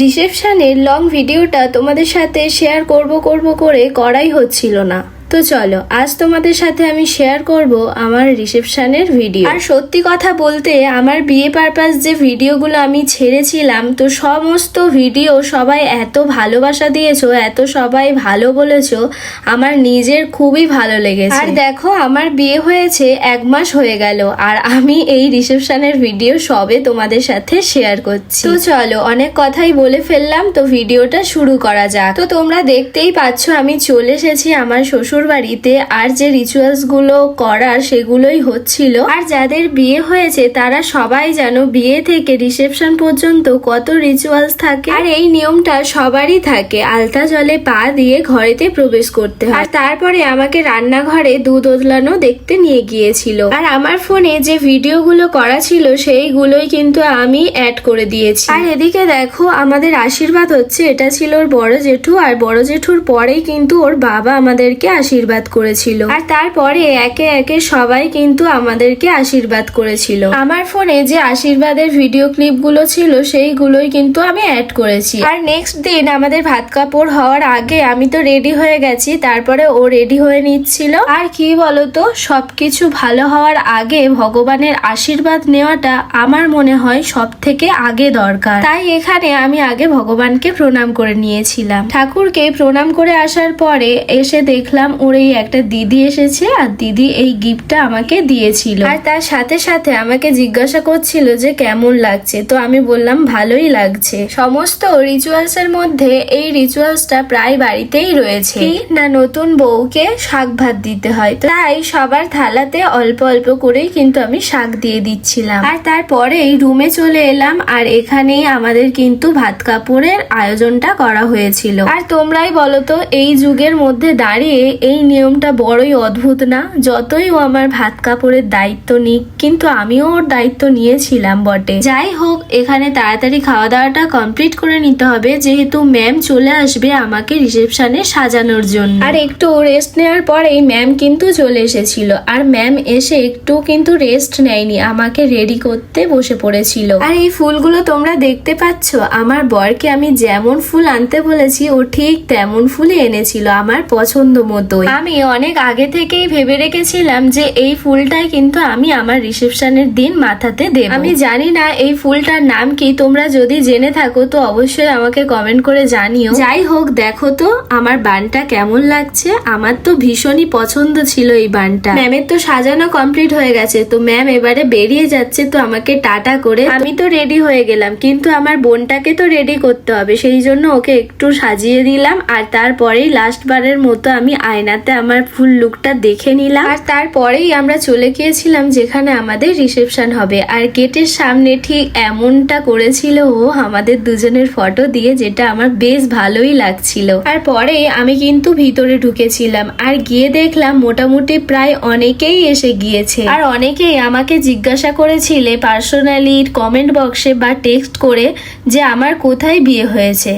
রিসেপশনের long ভিডিওটা তোমাদের সাথে শেয়ার করব করব করে করাই হচ্ছিল না। তো চলো, আজ তোমাদের সাথে আমি শেয়ার করব আমার রিসেপশনের ভিডিও আর সত্যি কথা বলতে, আমার বিয়ে পারপাস যে ভিডিওগুলো আমি ছেড়েছিলাম, তো সমস্ত ভিডিও সবাই এত ভালোবাসা দিয়েছ, এত সবাই ভালো বলেছ, আমার নিজের খুবই ভালো লেগেছে। আর দেখো, আমার বিয়ে হয়েছে এক মাস হয়ে গেল, আর আমি এই রিসেপশনের ভিডিও সবে তোমাদের সাথে শেয়ার করছি। তো চলো, অনেক কথাই বলে ফেললাম, তো ভিডিওটা শুরু করা যাক। তো তোমরা দেখতেই পাচ্ছ, আমি চলে এসেছি আমার শ্বশুর বাড়িতে আর যে রিচুয়ালসগুলো করার সেগুলোই হচ্ছিল, আর যাদের বিয়ে হয়েছে তারা সবাই যেন বিয়ে থেকে রিসেপশন পর্যন্ত কত রিচুয়ালস থাকে। আর এই নিয়মটা সবারই থাকে, আলতা জলে পা দিয়ে ঘরেতে প্রবেশ করতে হয়। আর তারপরে আমাকে রান্নাঘরে দুধ ওদলানো দেখতে নিয়ে গিয়েছিল। আর আমার ফোনে যে ভিডিওগুলো করা ছিল সেইগুলোই কিন্তু আমি অ্যাড করে দিয়েছি। আর এদিকে দেখো, আমাদের আশীর্বাদ হচ্ছে, এটা ছিল ওর বড় জেঠু, আর বড় জেঠুর পরেই কিন্তু ওর বাবা আমাদেরকে আশীর্বাদ করেছিল। আর তারপরে একে একে সবাই কিন্তু আমাদেরকে আশীর্বাদ করেছিল। আমার ফোনে যে আশীর্বাদের ভিডিও ক্লিপগুলো ছিল, সেইগুলোই কিন্তু আমি অ্যাড করেছি। আর নেক্সট দিন আমাদের ভাত কাপড় হওয়ার আগে আমি তো রেডি হয়ে গেছি, তারপরে ও রেডি হয়ে নিচ্ছিল। আর কি বলতো, সবকিছু ভালো হওয়ার আগে ভগবানের আশীর্বাদ নেওয়াটা আমার মনে হয় সব থেকে আগে দরকার। তাই এখানে আমি আগে ভগবানকে প্রণাম করে নিয়েছিলাম। ঠাকুরকে প্রণাম করে আসার পরে এসে দেখলাম ওর এই একটা দিদি এসেছে আর দিদি এই গিফটটা আমাকে দিয়েছিল। আর তার সাথে সাথে আমাকে জিজ্ঞাসা করছিল যে কেমন লাগছে তো আমি বললাম ভালোই লাগছে। সমস্ত রিচুয়ালস এর মধ্যে এই রিচুয়ালসটা প্রায় বাড়িতেই রয়েছে। না নতুন বউকে শাক ভাত দিতে হয়। তাই সবার থালাতে অল্প অল্প করেই কিন্তু আমি শাক দিয়ে দিচ্ছিলাম। আর তারপরেই রুমে চলে এলাম আর এখানেই আমাদের কিন্তু ভাত কাপড়ের আয়োজনটা করা হয়েছিল। আর তোমরাই বলো তো এই যুগের মধ্যে দাঁড়িয়ে এই নিয়মটা বড়ই অদ্ভুত না? যতই ও আমার ভাত কাপড়ের দায়িত্ব নিক কিন্তু আমিও ওর দায়িত্ব নিয়েছিলাম বটে। যাই হোক এখানে তাড়াতাড়ি খাওয়া দাওয়াটা কমপ্লিট করে নিতে হবে যেহেতু ম্যাম চলে আসবে আমাকে রিসেপশনে সাজানোর জন্য। আর একটু রেস্ট নেওয়ার পরেই ম্যাম কিন্তু চলে এসেছিল। আর ম্যাম এসে একটু কিন্তু রেস্ট নেয়নি আমাকে রেডি করতে বসে পড়েছিল। আর এই ফুলগুলো তোমরা দেখতে পাচ্ছ? আমার বরকে আমি যেমন ফুল আনতে বলেছি ও ঠিক তেমন ফুলই এনেছিল আমার পছন্দ মতোই। আমি অনেক আগে থেকেই ভেবে রেখেছিলাম যে এই ফুলটাই কিন্তু আমি আমার রিসেপশনের দিন মাথাতে দেব। আমি জানি না এই ফুলটার নাম কি তোমরা যদি জেনে থাকো তো অবশ্যই আমাকে কমেন্ট করে জানিও। যাই হোক দেখো তো আমার বানটা কেমন লাগছে? আমার তো ভীষণই পছন্দ ছিল এই বানটা। ম্যামের তো সাজানো কমপ্লিট হয়ে গেছে তো ম্যাম এবারে বেরিয়ে যাচ্ছে তো আমাকে টাটা করে আমি তো রেডি হয়ে গেলাম কিন্তু আমার বোনটাকে তো রেডি করতে হবে সেই জন্য ওকে একটু সাজিয়ে দিলাম আর তারপরেই লাস্ট বারের মতো আমি আয়নাতে আমার ফুল লুকটা দেখে নিলাম। আর তারপরেই আমরা চলে গিয়েছিলাম যেখানে আমাদের রিসেপশন হবে। আর গেটের সামনে ঠিক এমনটা করেছিল ও আমাদের দুজনের ফটো দিয়ে, যেটা আমার বেশ ভালোই লাগছিল। আর পরে আমি কিন্তু ভিতরে ঢুকেছিলাম। আর গিয়ে দেখলাম মোটামুটি প্রায় অনেকেই এসে গিয়েছে। আর অনেকেই আমাকে জিজ্ঞাসা করেছিলে পার্সোনালি কমেন্ট বক্সে বা টেক্সট করে যে আমার কোথায় বিয়ে হয়েছে?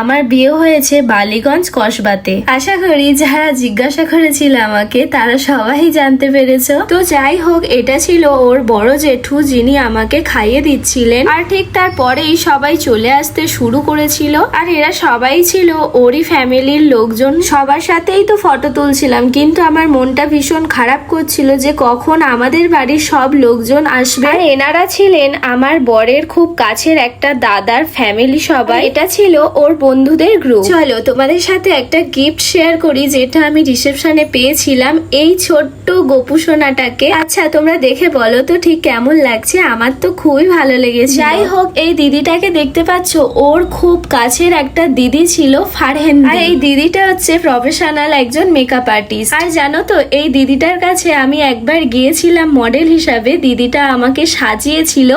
আমার বিয়ে হয়েছে বালিগঞ্জ কসবাতে। আশা করি যারা জিজ্ঞাসা করেছিল আমাকে, তারা সবাই জানতে পেরেছ। তো যাই হোক, এটা ছিল ওর বড় জেঠু, যিনি আমাকে খাইয়ে দিচ্ছিলেন। আর ঠিক তারপরেই সবাই চলে আসতে শুরু করেছিল। আর এরা সবাই ছিল ওরই ফ্যামিলির লোকজন। সবার সাথেই তো ফটো তুলছিলাম, কিন্তু আমার মনটা ভীষণ খারাপ করছিল যে কখন আমাদের বাড়ির সব লোকজন আসবে। আর এনারা ছিলেন আমার বরের খুব কাছের একটা দাদার ফ্যামিলি সবাই। এটা ছিল ওর বন্ধুদের গ্রুপ চলো, তোমাদের সাথে একটা গিফট শেয়ার করি, যেটা আমি রিসেপশনে পেয়েছিলাম এই ছোট্ট গোপু সোনাটাকে। আচ্ছা তোমরা দেখে বলো তো ঠিক কেমন লাগছে? আমার তো খুবই ভালো লেগেছে। যাই হোক এই দিদিটাকে দেখতে পাচ্ছ ওর খুব কাছের একটা দিদি ছিল ফারহেন আর এই দিদিটা হচ্ছে প্রফেশনাল একজন মেকআপ আর্টিস্ট আর জানো তো এই দিদিটার কাছে আমি একবার গিয়েছিলাম মডেল হিসাবে দিদিটা আমাকে সাজিয়েছিল।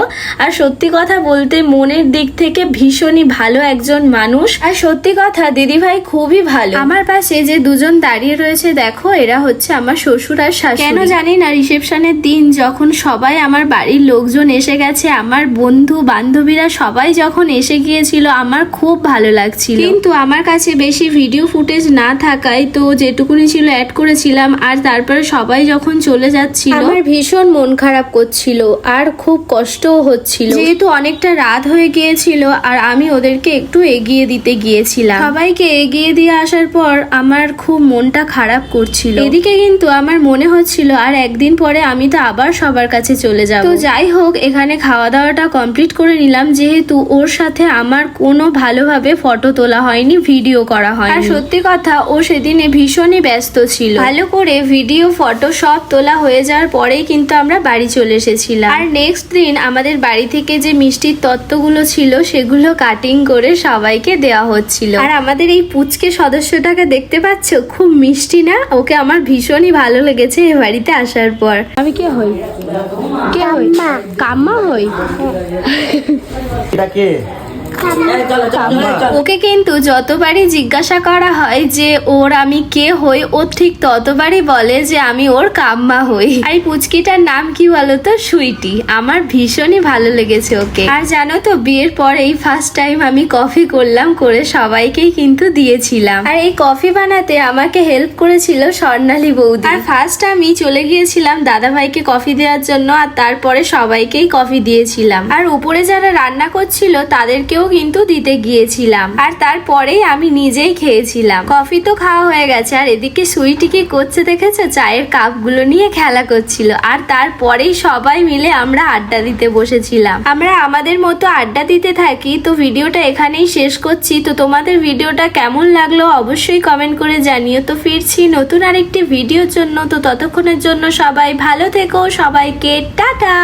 আর সত্যি কথা বলতে মনের দিক থেকে ভীষণই ভালো একজন মানুষ। আর সত্যি কথা দিদি ভাই খুবই ভালো। আমার পাশে যে দুজন দাঁড়িয়ে দাঁড়িয়ে রয়েছে দেখো এরা হচ্ছে আমার শ্বশুর আর শাশুড়ি। কেন জানি না রিসেপশনের দিন যখন সবাই আমার বাড়ির লোকজন এসে গেছে আমার বন্ধু বান্ধবীরা সবাই যখন এসে গিয়েছিল আমার খুব ভালো লাগছিল। কিন্তু আমার কাছে বেশি ভিডিও ফুটেজ না থাকায় তো যেটুকুনি ছিল অ্যাড করেছিলাম আর তারপরে সবাই যখন চলে যাচ্ছিল আমার ভীষণ মন খারাপ করছিল আর খুব কষ্টও হচ্ছিল। যেহেতু অনেকটা রাত হয়ে গিয়েছিল আর আমি ওদেরকে একটু এগিয়ে দিতে গিয়েছিলাম। সবাইকে এগিয়ে দিয়ে আসার পর আমার খুব মনটা খারাপ করছিল। এদিকে কিন্তু আমার মনে হচ্ছিল, আর একদিন পরে আমি তো আবার সবার কাছে চলে যাব। তো যাই হোক, এখানে খাওয়া দাওয়াটা কমপ্লিট করে নিলাম। যেহেতু ওর সাথে আমার কোনো ভালোভাবে ফটো তোলা হয়নি, ভিডিও করা হয় আর সত্যি কথা, ও সেদিনে ভীষণই ব্যস্ত ছিল। ভালো করে ভিডিও, ফটো সব তোলা হয়ে যাওয়ার পরেই কিন্তু আমরা বাড়ি চলে এসেছিলাম। আর নেক্সট দিন আমাদের বাড়ি থেকে যে মিষ্টির তত্ত্বগুলো ছিল, সেগুলো কাটিং করে সবাইকে দেওয়া হচ্ছিল। আর আমাদের এই পুচকে সদস্যটাকে দেখতে পাচ্ছ? খুব মিষ্টি না ওকে আমার ভীষণই ভালো লেগেছে এই বাড়িতে আসার পর। আমি কে হই? কে হই? কাম্মা হই? এটা কে? ওকে কিন্তু যতবারই জিজ্ঞাসা করা হয় যে ওর আমি কে হই ও ঠিক ততবারই বলে যে আমি ওর কাম্মা হই। আর পুচকিটার নাম কি বলতো? সুইটি। আমার ভীষণই ভালো লেগেছে ওকে। আর জানো তো বিয়ের পরেই ফার্স্ট টাইম আমি কফি করলাম করে সবাইকেই কিন্তু দিয়েছিলাম। আর এই কফি বানাতে আমাকে হেল্প করেছিল স্বর্ণালী বৌদি। আর ফার্স্ট আমি চলে গিয়েছিলাম দাদা ভাইকে কফি দেওয়ার জন্য আর তারপরে সবাইকেই কফি দিয়েছিলাম। আর উপরে যারা রান্না করছিল তাদেরকেও কিন্তু দিতে গিয়েছিলাম। আর তারপরেই আমি নিজেই খেয়েছিলাম। কফি তো খাওয়া হয়ে গেছে, আর এদিকে সুইটি কি করছে দেখেছ? চায়ের কাপগুলো নিয়ে খেলা করছিল। আর তারপরেই সবাই মিলে আমরা আড্ডা দিতে বসেছিলাম। আমরা আমাদের মতো আড্ডা দিতে থাকি, তো ভিডিওটা এখানেই শেষ করছি। তো তোমাদের ভিডিওটা কেমন লাগল অবশ্যই কমেন্ট করে জানিও। তো ফিরছি নতুন আরেকটি ভিডিওর জন্য। তো ততক্ষণের জন্য সবাই ভালো থেকো। সবাইকে টাটা!